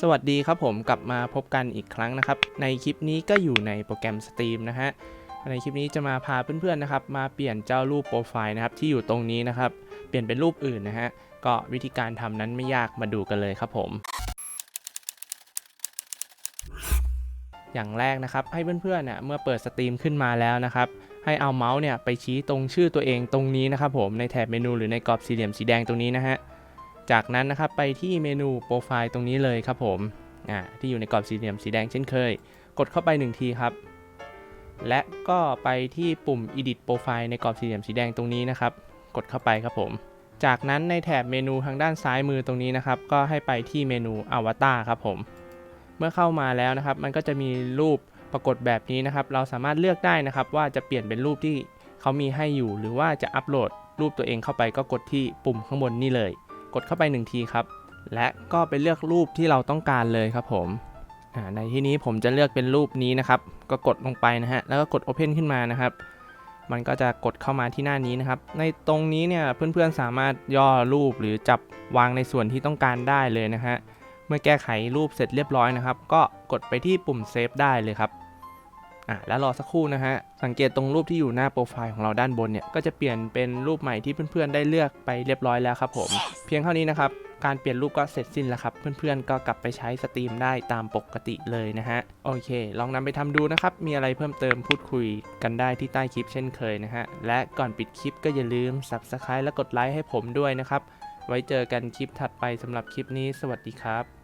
สวัสดีครับผมกลับมาพบกันอีกครั้งนะครับ ในคลิปนี้ก็อยู่ในโปรแกรม Steam นะฮะในคลิปนี้จะมาพาเพื่อนๆนะครับ มาเปลี่ยนเจ้ารูปโปรไฟล์นะครับที่อยู่ตรงนี้นะครับ เปลี่ยนเป็นรูปอื่นนะฮะก็วิธีการทำนั้นไม่ยากมาดูกันเลยครับผม อย่างแรกนะครับให้เพื่อนๆเนี่ยเมื่อเปิดสตรีมขึ้นมาแล้วนะครับ ให้เอาเมาส์เนี่ยไปชี้ตรงชื่อตัวเองตรงนี้นะครับผมในแถบเมนูหรือในกรอบสี่เหลี่ยมสีแดงตรงนี้นะฮะ จากนั้นนะครับไปที่เมนูโปรไฟล์ตรงนี้เลยครับผมอ่าที่อยู่ในกรอบสี่เหลี่ยมสีแดงเช่นเคย กดเข้าไป 1 ทีครับ และก็ไปที่ปุ่ม edit profile ในกรอบสี่เหลี่ยมสีแดงตรงนี้นะครับ กดเข้าไปครับผม จากนั้นในแถบเมนูทางด้านซ้ายมือตรงนี้นะครับ ก็ให้ไปที่เมนู avatar ครับผม เมื่อเข้ามาแล้วนะครับ มันก็จะมีรูปปรากฏแบบนี้นะครับ เราสามารถเลือกได้นะครับ ว่าจะเปลี่ยนเป็นรูปที่เขามีให้อยู่ หรือว่าจะอัปโหลดรูปตัวเองเข้าไปก็กดที่ปุ่มข้างบนนี่เลย กดเข้าไป1ทีครับ และก็ไปเลือกรูปที่เราต้องการเลยครับผมในที่นี้ผมจะเลือกเป็นรูปนี้นะครับ ก็กดลงไปนะฮะ แล้วก็กด Open ขึ้นมานะครับ มันก็จะกดเข้ามาที่หน้านี้นะครับ ในตรงนี้เนี่ยเพื่อนๆสามารถย่อรูปหรือจับวางในส่วนที่ต้องการได้เลยนะฮะ เมื่อแก้ไขรูปเสร็จเรียบร้อยนะครับ ก็กดไปที่ปุ่มเซฟได้เลยครับ อะแล้วรอสักครู่นะฮะ สังเกตตรงรูปที่อยู่หน้าโปรไฟล์ของเราด้านบนเนี่ย ก็จะเปลี่ยนเป็นรูปใหม่ที่เพื่อนๆได้เลือกไปเรียบร้อยแล้วครับผม เพียงเท่านี้นะครับ การเปลี่ยนรูปก็เสร็จสิ้นแล้วครับ เพื่อนๆก็กลับไปใช้สตรีมได้ตามปกติเลยนะฮะ โอเค ลองนำไปทำดูนะครับ มีอะไรเพิ่มเติมพูดคุยกันได้ที่ใต้คลิปเช่นเคยนะฮะ และก่อนปิดคลิปก็อย่าลืม Subscribe และกดไลค์ให้ผมด้วยนะครับ ไว้เจอกันคลิปถัดไปสำหรับคลิปนี้ สวัสดีครับ